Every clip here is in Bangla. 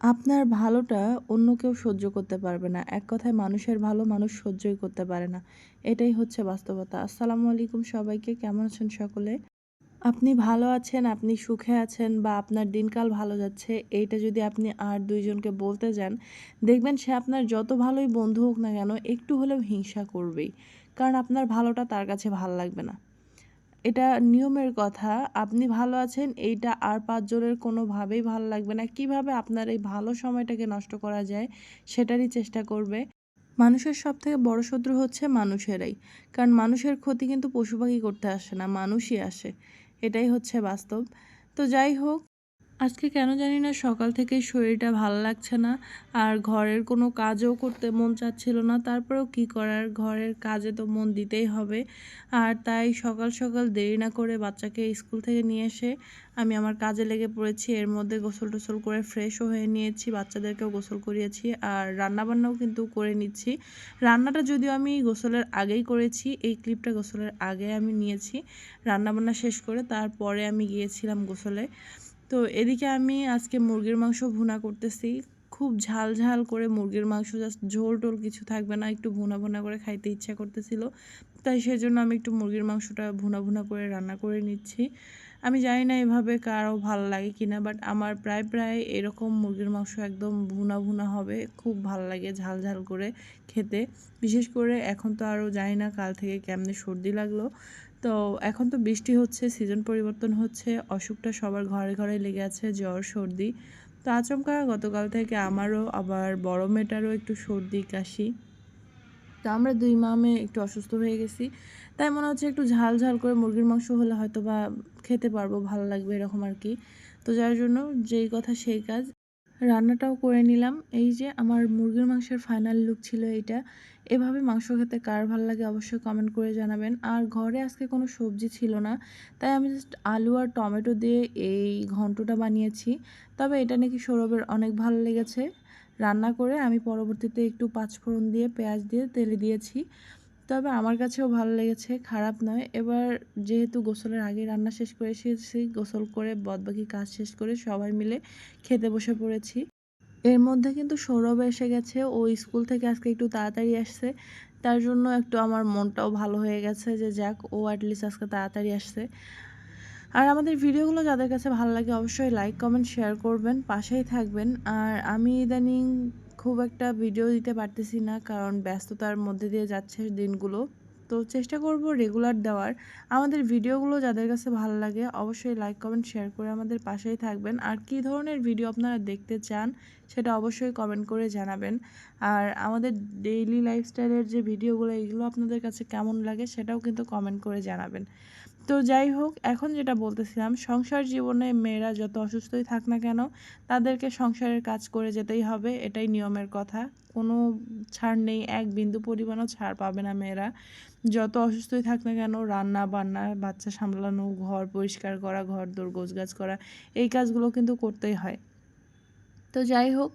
আপনার ভালোটা অন্য কেউ সহ্য করতে পারবে না। এক কথায় মানুষের ভালো মানুষ সহ্যই করতে পারে না। এটাই হচ্ছে বাস্তবতা। আসসালামু আলাইকুম সবাইকে। কেমন আছেন সকলে? আপনি ভালো আছেন, আপনি সুখে আছেন বা আপনার দিনকাল ভালো যাচ্ছে? এইটা যদি আপনি আর দুইজনকে বলতে যান, দেখবেন সে আপনার যত ভালোই বন্ধু হোক না কেন, একটু হলেও হিংসা করবেই। কারণ আপনার ভালোটা তার কাছে ভালো লাগবে না। এটা নিয়মের কথা। আপনি ভালো আছেন, এইটা আর পাঁচজনের কোনোভাবেই ভালো লাগবে না। কীভাবে আপনার এই ভালো সময়টাকে নষ্ট করা যায়, সেটারই চেষ্টা করবে। মানুষের সব থেকে বড়ো শত্রু হচ্ছে মানুষেরাই। কারণ মানুষের ক্ষতি কিন্তু পশু পাখি করতে আসে না, মানুষই আসে। এটাই হচ্ছে বাস্তব। তো যাই হোক আজকে কেন জানি না সকাল থেকে শরীরটা ভালো লাগছে না, আর ঘরের কোনো কাজও করতে মন চাচ্ছিল না, তারপরেও কি করার? ঘরের কাজে তো মন দিতেই হবে। আর তাই সকাল সকাল দেরি না করে বাচ্চাকে স্কুল থেকে নিয়ে এসে আমি আমার কাজে লেগে পড়েছি। এর মধ্যে গোসল টোসল করে ফ্রেশও হয়ে নিয়েছি, বাচ্চাদেরকেও গোসল করিয়েছি, আর রান্নাবান্নাও কিন্তু করে নিচ্ছি। রান্নাটা যদিও আমি গোসলের আগেই করেছি, এই ক্লিপটা গোসলের আগে আমি নিয়েছি। রান্নাবান্না শেষ করে তারপরে আমি গিয়েছিলাম গোসলে। তো এদিকে আমি আজকে মুরগির মাংস ভুনা করতেছি। খুব ঝাল ঝাল করে মুরগির মাংস জাস্ট ঝোল টোল কিছু থাকবে না, একটু ভুনা ভুনা করে খাইতে ইচ্ছা করতেছিল। তাই সেজন্য আমি একটু মুরগির মাংসটা ভুনা ভুনা করে রান্না করে নিচ্ছি। আমি জানি না এভাবে কারও ভালো লাগে কিনা বাট আমার প্রায় প্রায় এরকম মুরগির মাংস একদম ভুনা ভুনা হবে, খুব ভালো লাগে ঝাল ঝাল করে খেতে। বিশেষ করে এখন তো আরও জানি না কাল থেকে কেমনে সর্দি লাগল। তো এখন তো বৃষ্টি হচ্ছে সিজন পরিবর্তন হচ্ছে, অসুখটা সবার ঘরে ঘরে লেগে আছে, জ্বর, সর্দি। তো আচমকা গতকাল থেকে আমারও, আবার বড় মেয়েটারও একটু সর্দি, কাশি। তো আমরা দুই মামে একটু অসুস্থ হয়ে গেছি। তাই মনে হচ্ছে একটু ঝাল ঝাল করে মুরগির মাংস হলে হয়তো বা খেতে পারব, ভালো লাগবে এরকম আর কি। তো যার জন্য যেই কথা সেই কাজ। রান্নাটাও করে নিলাম। এই যে আমার মুরগির মাংসের ফাইনাল লুক ছিল এইটা। এভাবে মাংস খেতে কার ভালো লাগে অবশ্যই কমেন্ট করে জানাবেন। আর ঘরে আজকে কোনো সবজি ছিল না, তাই আমি জাস্ট আলু আর টমেটো দিয়ে এই ঘন্টটা বানিয়েছি। তবে এটা নাকি সৌরভের অনেক ভালো লেগেছে। রান্না করে আমি পরবর্তীতে একটু পাঁচফোড়ন দিয়ে, পেঁয়াজ দিয়ে তেলে দিয়েছি। তবে আমার কাছেও ভালো লেগেছে, খারাপ নয়। এবার যেহেতু গোসলের আগে রান্না শেষ করে এসেছি, গোসল করে বদবাকি কাজ শেষ করে সবাই মিলে খেতে বসে পড়েছি। এর মধ্যে কিন্তু সৌরভ এসে গেছে, ও স্কুল থেকে আজকে একটু তাড়াতাড়ি আসছে। তার জন্য একটু আমার মনটাও ভালো হয়ে গেছে যে যাক, ও অ্যাটলিস্ট আজকে তাড়াতাড়ি আসছে। আর আমাদের ভিডিওগুলো যাদের কাছে ভালো লাগে অবশ্যই লাইক কমেন্ট শেয়ার করবেন, পাশেই থাকবেন। আর আমি ইদানিং খুব একটা ভিডিও দিতে পারতেছি না, কারণ ব্যস্ততার মধ্যে দিয়ে যাচ্ছে দিনগুলো। তো চেষ্টা করব রেগুলার দেওয়ার। আমাদের ভিডিওগুলো যাদের কাছে ভালো লাগে অবশ্যই লাইক কমেন্ট শেয়ার করে আমাদের পাশেই থাকবেন। আর কি ধরনের ভিডিও আপনারা দেখতে চান সেটা অবশ্যই কমেন্ট করে জানাবেন। আর আমাদের ডেইলি লাইফস্টাইলের যে ভিডিওগুলো এগুলো আপনাদের কাছে কেমন লাগে সেটাও কিন্তু কমেন্ট করে জানাবেন। তো যাই হোক, এখন যেটা বলতেছিলাম, সংসার জীবনে মেয়েরা যত অসুস্থই থাক না কেন, তাদেরকে সংসারের কাজ করে যেতেই হবে, এটাই নিয়মের কথা। কোনো ছাড় নেই, এক বিন্দু পরিমাণও ছাড় পাবে না মেয়েরা। যত অসুস্থই থাক না কেন, রান্না বান্না, বাচ্চা সামলানো, ঘর পরিষ্কার করা, ঘর দৌড় গাছ করা, এই কাজগুলো কিন্তু করতেই হয়। তো যাই হোক,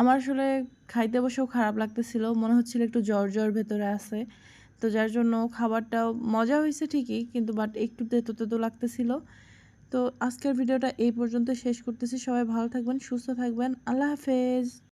আমার আসলে খাইতে বসেও খারাপ লাগতেছিল, মনে হচ্ছিল একটু জ্বর জ্বর ভেতরে আছে। তো যার জন্য খাবারটাও মজা হয়েছে ঠিকই, কিন্তু বাট একটু তেতো তেতো লাগতেছিল। তো আজকের ভিডিওটা এই পর্যন্ত শেষ করতেছি। সবাই ভালো থাকবেন, সুস্থ থাকবেন। আল্লাহ হাফেজ।